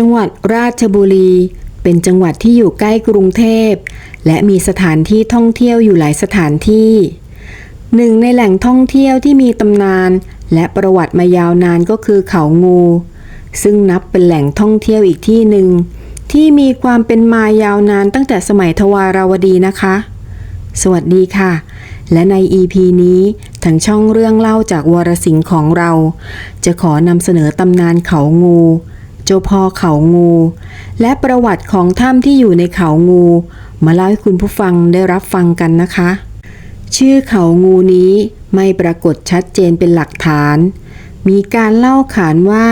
จังหวัดราชบุรี เป็นจังหวัดที่อยู่ใกล้กรุงเทพ และมีสถานที่ท่องเที่ยวอยู่หลายสถานที่หนึ่งในแหล่งท่องเที่ยวที่มีตำนาน และประวัติมายาวนานก็คือเขางู ซึ่งนับเป็นแหล่งท่องเที่ยวอีกที่หนึ่ง ที่มีความเป็นมายาวนานตั้งแต่สมัยทวาราวดีนะคะ สวัสดีค่ะ และใน EP นี้ทางช่องเรื่องเล่าจากวรสิงห์ของเรา จะขอนำเสนอตำนานเขางู เจ้าพ่อเขางู และประวัติของถ้ำที่อยู่ในเขางู มาเล่าให้คุณผู้ฟังได้รับฟังกันนะคะ ชื่อเขางูนี้ไม่ปรากฏชัดเจนเป็นหลักฐาน มีการเล่าขานว่า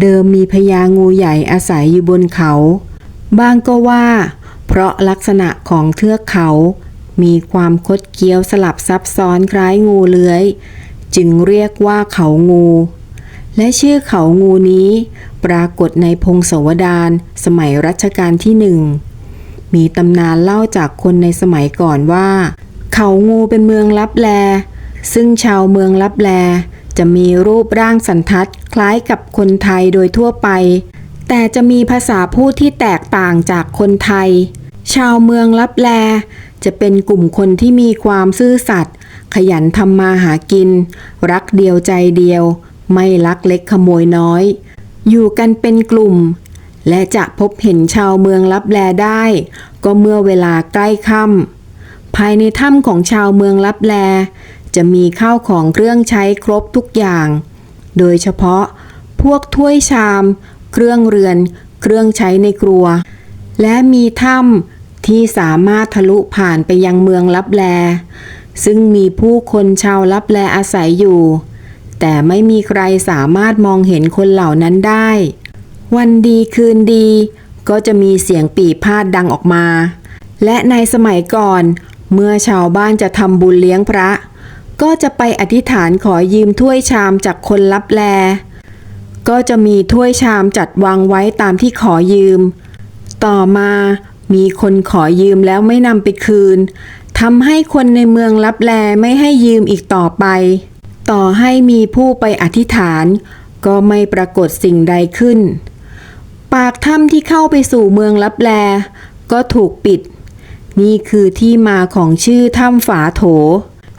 เดิมมีพญางูใหญ่อาศัยอยู่บนเขา บางก็ว่า เพราะลักษณะของเทือกเขา มีความคดเคี้ยวสลับซับซ้อนคล้ายงูเลื้อย จึงเรียกว่าเขางูและชื่อเขางูนี้ ปรากฏในพงศาวดารสมัยรัชกาลที่หนึ่ง มีตำนานเล่าจากคนในสมัยก่อนว่า เขางูเป็นเมืองลับแล ซึ่งชาวเมืองลับแล จะมีรูปร่างสันทัดคล้ายกับคนไทยโดยทั่วไป แต่จะมีภาษาพูดที่แตกต่างจากคนไทย ชาวเมืองลับแล จะเป็นกลุ่มคนที่มีความซื่อสัตย์ขยันทำมาหากิน รักเดียวใจเดียว ไม่ลักเล็กขโมยน้อย อยู่กันเป็นกลุ่ม และจะพบเห็นชาวเมืองลับแลได้ ก็เมื่อเวลาใกล้ค่ำภายในถ้ำของชาวเมืองลับแล จะมีข้าวของเครื่องใช้ครบทุกอย่าง โดยเฉพาะพวกถ้วยชาม เครื่องเรือน เครื่องใช้ในครัว และมีถ้ำที่สามารถทะลุผ่านไปยังเมืองลับแล ซึ่งมีผู้คนชาวลับแลอาศัยอยู่ แต่ไม่มีใครสามารถมองเห็นคนเหล่านั้นได้ วันดีคืนดี ก็จะมีเสียงปีพาดดังออกมา และในสมัยก่อน เมื่อชาวบ้านจะทำบุญเลี้ยงพระ ก็จะไปอธิษฐานขอยืมถ้วยชามจากคนลับแล ก็จะมีถ้วยชามจัดวางไว้ตามที่ขอยืม ต่อมามีคนขอยืมแล้วไม่นำไปคืนทำให้คนในเมืองลับแลไม่ให้ยืมอีกต่อไป ต่อให้มีผู้ไปอธิษฐาน ก็ไม่ปรากฏสิ่งใดขึ้น ปากถ้ำที่เข้าไปสู่เมืองลับแล ก็ถูกปิด นี่คือที่มาของชื่อถ้ำฝาโถ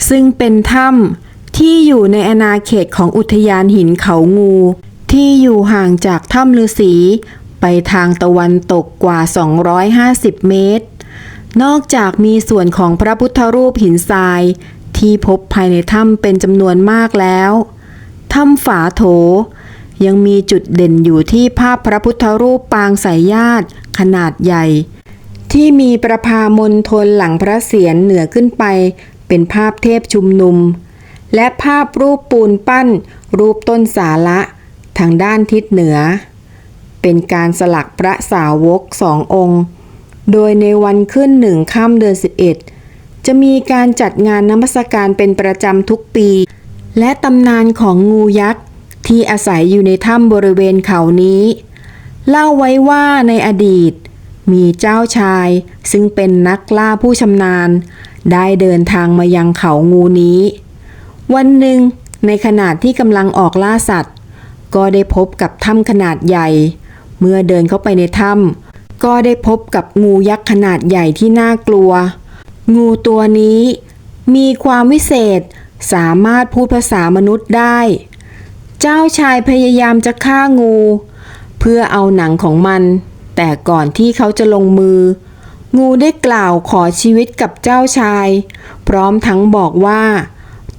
ซึ่งเป็นถ้ำที่อยู่ในอาณาเขตของอุทยานหินเขางู ที่อยู่ห่างจากถ้ำฤาษีไปทางตะวันตกกว่า 250 เมตร นอกจากมีส่วนของพระพุทธรูปหินทราย ที่พบภายในถ้ำเป็นจำนวนมากแล้ว ถ้ำฝาโถ ยังมีจุดเด่นอยู่ที่ภาพพระพุทธรูปปางสายญาติขนาดใหญ่ ที่มีประพามณฑลหลังพระเศียรเหนือขึ้นไป เป็นภาพเทพชุมนุม และภาพรูปปูนปั้น รูปต้นสาละทางด้านทิศเหนือ เป็นการสลักพระสาวกสององค์ โดยในวันขึ้นหนึ่งค่ำเดือน11 จะมีการจัดงานนมัสการเป็นประจำทุกปี และตำนานของงูยักษ์ที่อาศัยอยู่ในถ้ำบริเวณเขานี้ เล่าไว้ว่าในอดีต มีเจ้าชาย ซึ่งเป็นนักล่าผู้ชำนาญ ได้เดินทางมายังเขางูนี้ วันหนึ่ง ในขณะที่กำลังออกล่าสัตว์ ก็ได้พบกับถ้ำขนาดใหญ่ เมื่อเดินเข้าไปในถ้ำก็ได้พบกับงูยักษ์ขนาดใหญ่ที่น่ากลัว งูตัวนี้ มีความวิเศษ สามารถพูดภาษามนุษย์ได้ เจ้าชายพยายามจะฆ่างู เพื่อเอาหนังของมัน แต่ก่อนที่เขาจะลงมือ งูได้กล่าวขอชีวิตกับเจ้าชาย พร้อมทั้งบอกว่า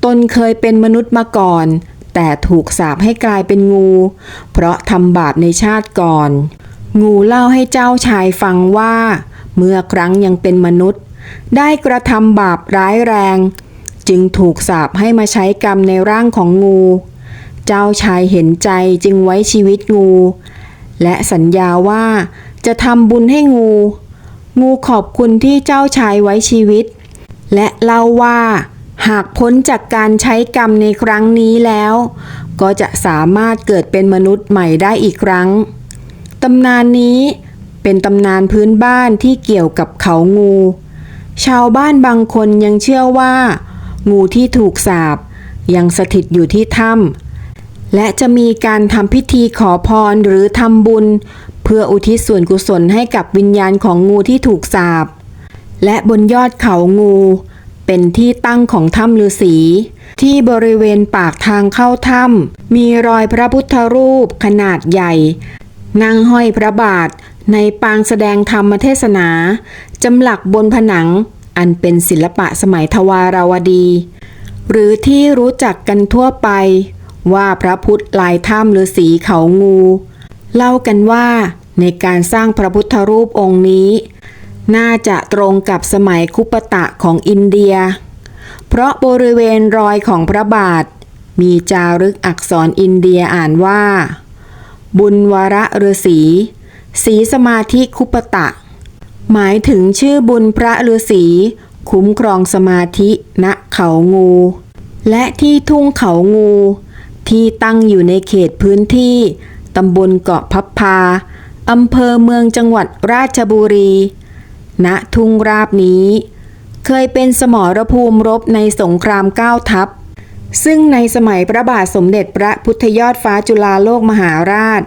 ตนเคยเป็นมนุษย์มาก่อน แต่ถูกสาปให้กลายเป็นงู เพราะทำบาปในชาติก่อน งูเล่าให้เจ้าชายฟังว่า เมื่อครั้งยังเป็นมนุษย์ ได้กระทำบาปร้ายแรง จึงถูกสาปให้มาใช้กรรมในร่างของงู เจ้าชายเห็นใจจึงไว้ชีวิตงู และสัญญาว่าจะทำบุญให้งู งูขอบคุณที่เจ้าชายไว้ชีวิต และเล่าว่า หากพ้นจากการใช้กรรมในครั้งนี้แล้ว ก็จะสามารถเกิดเป็นมนุษย์ใหม่ได้อีกครั้งตำนานนี้เป็นตำนานพื้นบ้านที่เกี่ยวกับเขางู ชาวบ้านบางคนยังเชื่อว่า งูที่ถูกสาปยังสถิตอยู่ที่ถ้ำและจะมีการทำพิธีขอพรหรือทำบุญ เพื่ออุทิศส่วนกุศลให้กับวิญญาณของงูที่ถูกสาปและบนยอดเขางู เป็นที่ตั้งของถ้ำฤาษีที่บริเวณปากทางเข้าถ้ำมีรอยพระพุทธรูปขนาดใหญ่ นั่งห้อยพระบาท ในปางแสดงธรรมเทศนา จำหลักบนผนัง อันเป็นศิลปะสมัยทวาราวดี หรือที่รู้จักกันทั่วไป ว่าพระพุทธลายถ้ำฤาษีเขางู เล่ากันว่าในการสร้างพระพุทธรูปองค์นี้ น่าจะตรงกับสมัยคุปตะของอินเดีย เพราะบริเวณรอยของพระบาท มีจารึกอักษรอินเดียอ่านว่า บุญวระฤาษี สีสมาธิคุปตะ หมายถึงชื่อบุญพระฤาษีคุ้มครองสมาธิณเขางู และที่ทุ่งเขางู ที่ตั้งอยู่ในเขตพื้นที่ตำบลเกาะพับพาอำเภอเมืองจังหวัดราชบุรี ณทุ่งราบนี้ เคยเป็นสมรภูมิรบในสงครามเก้าทัพ ซึ่งในสมัยพระบาทสมเด็จพระพุทธยอดฟ้าจุฬาโลกมหาราช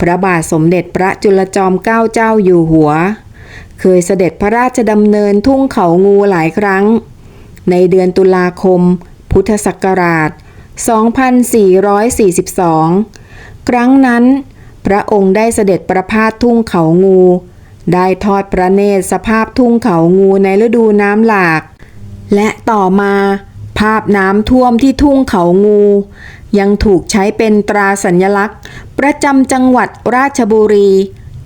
พระบาทสมเด็จพระจุลจอมเกล้าเจ้าอยู่หัว เคยเสด็จพระราชดำเนินทุ่งเขางูหลายครั้ง ในเดือนตุลาคม พุทธศักราช 2442 ครั้งนั้น พระองค์ได้เสด็จประพาสทุ่งเขางู ได้ทอดพระเนตรสภาพทุ่งเขางูในฤดูน้ำหลาก และต่อมาภาพน้ำท่วมที่ทุ่งเขางู ยังถูกใช้เป็นตราสัญลักษณ์ ประจำจังหวัดราชบุรี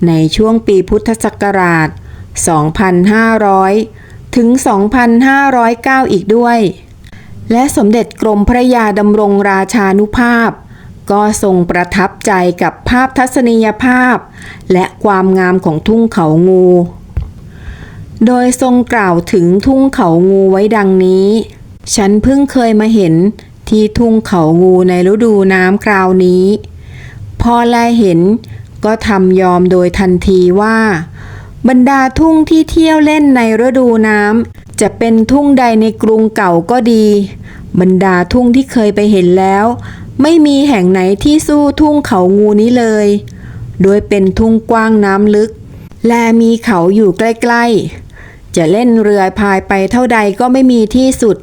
ในช่วงปีพุทธศักราช 2500 ถึง 2,509 อีกด้วย และสมเด็จกรมพระยาดำรงราชานุภาพ ก็ทรงประทับใจกับภาพทัศนียภาพ และความงามของทุ่งเขางู โดยทรงกล่าวถึงทุ่งเขางูไว้ดังนี้ ฉันเพิ่งเคยมาเห็น ที่ทุ่งเขางูในฤดูน้ำคราวนี้ พอแลเห็นก็ทำยอมโดยทันทีว่า บรรดาทุ่งที่เที่ยวเล่นในฤดูน้ำจะเป็นทุ่งใดในกรุงเก่าก็ดี บรรดาทุ่งที่เคยไปเห็นแล้ว ไม่มีแห่งไหนที่สู้ทุ่งเขางูนี้เลย โดยเป็นทุ่งกว้างน้ำลึก และมีเขาอยู่ใกล้ ๆ จะเล่นเรือพายไปเท่าใดก็ไม่มีที่สุด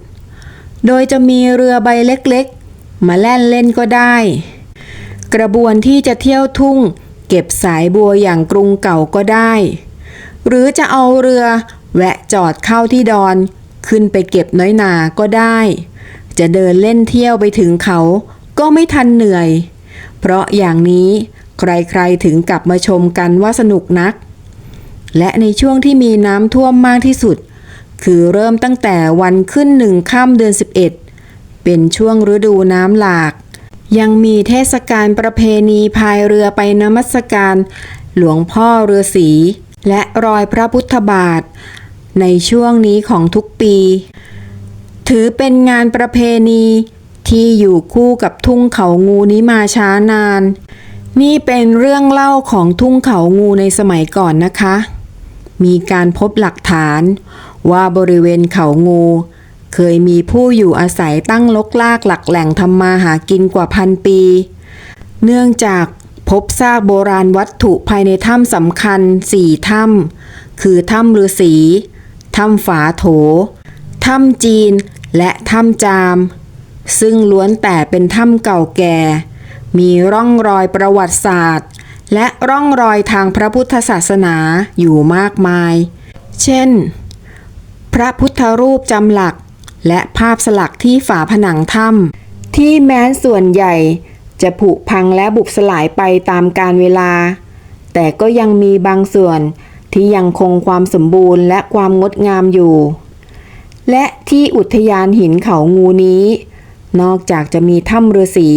โดยจะมีเรือใบเล็กๆ มาแล่นเล่นก็ได้ กระบวนที่จะเที่ยวทุ่ง เก็บสายบัวอย่างกรุงเก่าก็ได้ หรือจะเอาเรือแวะจอดเข้าที่ดอนขึ้นไปเก็บน้อยนาก็ได้ จะเดินเล่นเที่ยวไปถึงเขาก็ไม่ทันเหนื่อย เพราะอย่างนี้ใครๆถึงกลับมาชมกันว่าสนุกนัก และในช่วงที่มีน้ำท่วมมากที่สุด คือเริ่มตั้งแต่วันขึ้นหนึ่งค่ำเดือน 11 เป็นช่วงฤดูน้ำหลาก ยังมีเทศกาลประเพณีพายเรือไปนมัสการ หลวงพ่อเรือสี และรอยพระพุทธบาท ในช่วงนี้ของทุกปี ถือเป็นงานประเพณีที่อยู่คู่กับทุ่งเขางูนี้มาช้านาน นี่เป็นเรื่องเล่าของทุ่งเขางูในสมัยก่อนนะคะ มีการพบหลักฐาน ว่าบริเวณเขางู เคยมีผู้อยู่อาศัยตั้งลกลากหลักแหล่งทำมาหากินกว่าพันปี เนื่องจากพบซากโบราณวัตถุภายในถ้ำสำคัญสี่ถ้ำคือถ้ำฤาษีถ้ำฝาโถ ถ้ำจีน และถ้ำจาม ซึ่งล้วนแต่เป็นถ้ำเก่าแก่ มีร่องรอยประวัติศาสตร์ และร่องรอยทางพระพุทธศาสนาอยู่มากมาย เช่น พระพุทธรูปจำหลัก และภาพสลักที่ฝาผนังถ้ำที่แม้นส่วนใหญ่จะผุพังและบุบสลายไปตามกาลเวลา แต่ก็ยังมีบางส่วนที่ยังคงความสมบูรณ์และความงดงามอยู่ และที่อุทยานหินเขางูนี้ นอกจากจะมีถ้ำฤาษี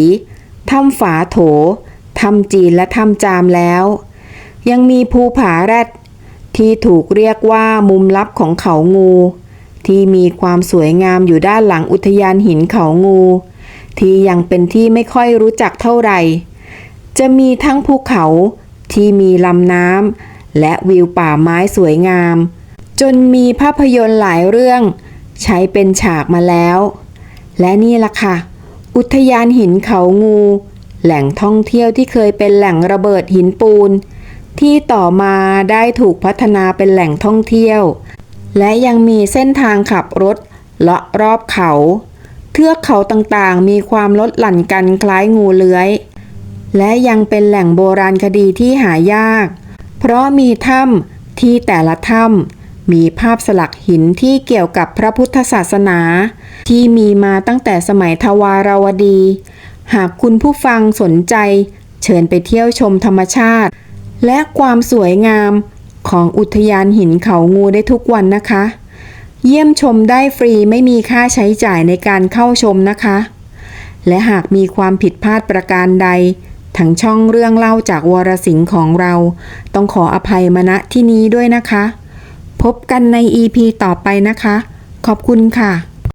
ถ้ำฝาโถ ถ้ำจีนและถ้ำจามแล้ว ยังมีภูผาแรด ที่ถูกเรียกว่ามุมลับของเขางู ที่มีความสวยงามอยู่ด้านหลังอุทยานหินเขางู ที่ยังเป็นที่ไม่ค่อยรู้จักเท่าไหร่ จะมีทั้งภูเขาที่มีลำน้ำและวิวป่าไม้สวยงาม จนมีภาพยนตร์หลายเรื่อง ใช้เป็นฉากมาแล้ว และนี่ล่ะค่ะ อุทยานหินเขางู แหล่งท่องเที่ยวที่เคยเป็นแหล่งระเบิดหินปูน ที่ต่อมาได้ถูกพัฒนาเป็นแหล่งท่องเที่ยว และยังมีเส้นทางขับรถเลาะรอบเขา เทือกเขาต่างๆ มีความลดหลั่นกันคล้ายงูเลื้อย และยังเป็นแหล่งโบราณคดีที่หายาก เพราะมีถ้ำที่แต่ละถ้ำมีภาพสลักหินที่เกี่ยวกับพระพุทธศาสนา ที่มีมาตั้งแต่สมัยทวารวดี หากคุณผู้ฟังสนใจ เชิญไปเที่ยวชมธรรมชาติ และความสวยงามของอุทยานหินเขางูได้ทุกวันนะคะ เยี่ยมชมได้ฟรีไม่มีค่าใช้จ่ายในการเข้าชมนะคะ และหากมีความผิดพลาดประการใดทั้งช่องเรื่องเล่าจากวรสิงห์ของเรา ต้องขออภัยมาณที่นี้ด้วยนะคะ พบกันใน EP ต่อไปนะคะ ขอบคุณค่ะ